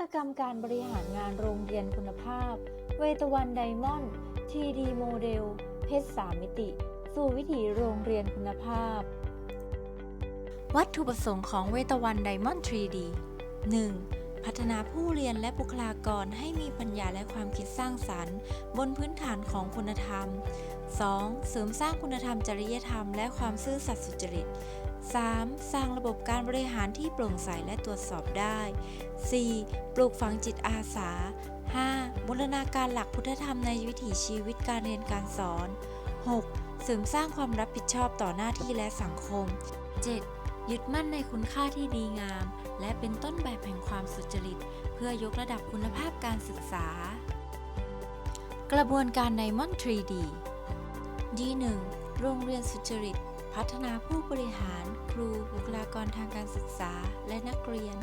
ตกรรมการบริหารงานโรงเรียนคุณภาพ เวตวันไดมอนด์ 3D โมเดล เพชรสามมิติ สู่วิถีโรงเรียนคุณภาพ วัตถุประสงค์ของเวตวันไดมอนด์ 3D 1. พัฒนาผู้เรียนและบุคลากรให้มีปัญญาและความคิดสร้างสรรค์ บนพื้นฐานของคุณธรรม 2. เสริมสร้างคุณธรรมจริยธรรม และความซื่อสัตย์สุจริต 3. สร้างระบบการบริหารที่โปร่งใสและตรวจสอบได้ 4. ปลูกฝังจิตอาสา 5. บูรณาการหลักพุทธธรรมในวิถีชีวิตการเรียนการสอน 6. เสริมสร้างความรับผิดชอบต่อหน้าที่และสังคม 7. ยึดมั่นในคุณค่าที่ดีงาม และเป็นต้นแบบแห่งความสุจริต เพื่อยกระดับคุณภาพการศึกษา กระบวนการไดมอนด์ 3D D1 โรงเรียนสุจริต พัฒนาผู้บริหาร ครู บุคลากรทางการศึกษา และนักเรียน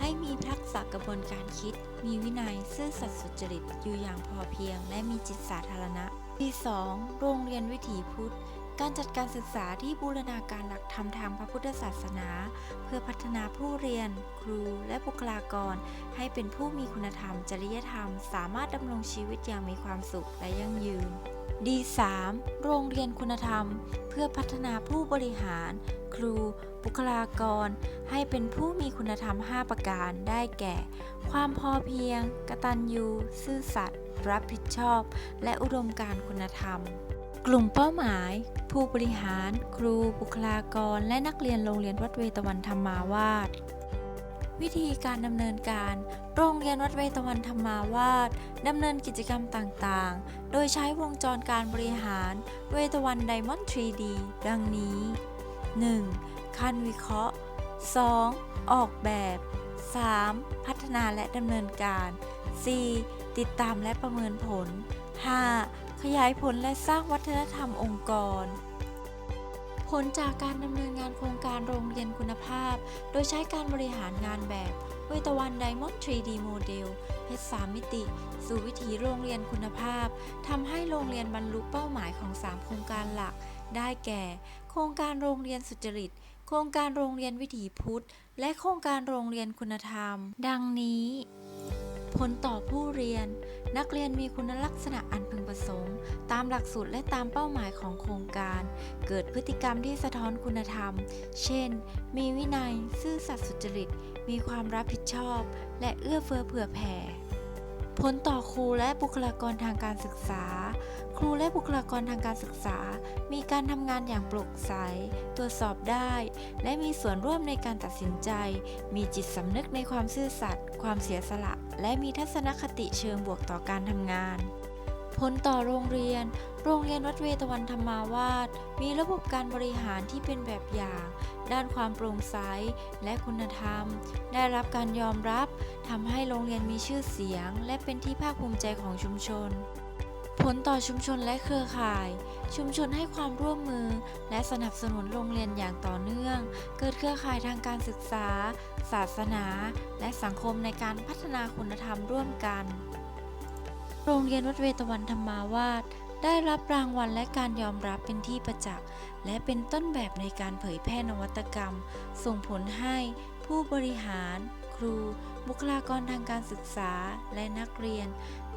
ให้มีทักษะกระบวนการคิด มีวินัย ซื่อสัตย์สุจริต อยู่อย่างพอเพียง และมีจิตสาธารณะ D2 โรงเรียนวิถีพุทธ การจัดการศึกษาที่บูรณาการหลักธรรมทางพระพุทธศาสนา เพื่อพัฒนาผู้เรียน ครู และบุคลากร ให้เป็นผู้มีคุณธรรม จริยธรรม สามารถดำรงชีวิตอย่างมีความสุขและยั่งยืน D3 โรงเรียนคุณธรรม เพื่อพัฒนาผู้บริหาร ครู บุคลากร ให้เป็นผู้มีคุณธรรม 5 ประการได้แก่ ความพอเพียง กตัญญู ซื่อสัตย์ รับผิดชอบ และอุดมการณ์คุณธรรม กลุ่มเป้าหมาย ผู้บริหาร ครู บุคลากร และนักเรียนโรงเรียนวัดเวตวันธรรมาวาส วิธีการดำเนินการ โรงเรียนวัดเวตวันธรรมาวาสดำเนินกิจกรรมต่างๆ โดยใช้วงจรการบริหารเวตวันไดมอนด์ 3D ดังนี้ 1. คันวิเคราะห์ 2. ออกแบบ 3. พัฒนาและดำเนินการ 4. ติดตามและประเมินผล 5. ขยายผลและสร้างวัฒนธรรมองค์กร ผลจากการดำเนินงานโครงการโรงเรียนคุณภาพ โดยใช้การบริหารงานแบบเวตวันไดมอนด์ 3D โมเดลเพชรสามมิติ สู่วิถีโรงเรียนคุณภาพทำให้โรงเรียนบรรลุเป้าหมายของ 3 โครงการหลัก ได้แก่ โครงการโรงเรียนสุจริต โครงการโรงเรียนวิถีพุทธ และโครงการโรงเรียนคุณธรรม ดังนี้ ผลต่อผู้เรียน นักเรียนมีคุณลักษณะอันพึงประสงค์ ตามหลักสูตรและตามเป้าหมายของโครงการ เกิดพฤติกรรมที่สะท้อนคุณธรรม เช่น มีวินัย ซื่อสัตย์สุจริต มีความรับผิดชอบ และเอื้อเฟื้อเผื่อแผ่ ผลต่อครูและบุคลากรทางการศึกษา ครูและบุคลากรทางการศึกษา มีการทำงานอย่างโปร่งใส ตรวจสอบได้ และมีส่วนร่วมในการตัดสินใจ มีจิตสำนึกในความซื่อสัตย์ ความเสียสละ และมีทัศนคติเชิงบวกต่อการทำงาน ผลต่อโรงเรียน โรงเรียนวัดเวตวันธรรมาวาสมีระบบการบริหารที่เป็นแบบอย่าง ด้านความโปร่งใสและคุณธรรม ได้รับการยอมรับทำให้โรงเรียนมีชื่อเสียง และเป็นที่ภาคภูมิใจของชุมชน ผลต่อชุมชนและเครือข่าย ชุมชนให้ความร่วมมือ และสนับสนุนโรงเรียนอย่างต่อเนื่อง เกิดเครือข่ายทางการศึกษา ศาสนา และสังคมในการพัฒนาคุณธรรมร่วมกัน โรงเรียนวัดเวตวันธรรมาวาสได้รับรางวัลและการยอมรับเป็นที่ประจักษ์ และเป็นต้นแบบในการเผยแพร่นวัตกรรม ส่งผลให้ผู้บริหาร ครู บุคลากรทางการศึกษาและนักเรียน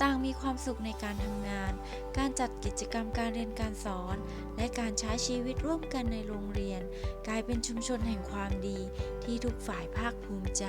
ต่างมีความสุขในการทำงาน การจัดกิจกรรมการเรียนการสอน และการใช้ชีวิตร่วมกันในโรงเรียน กลายเป็นชุมชนแห่งความดีที่ทุกฝ่ายภาคภูมิใจ